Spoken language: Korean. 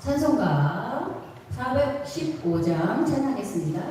찬송가 415장 찬양하겠습니다.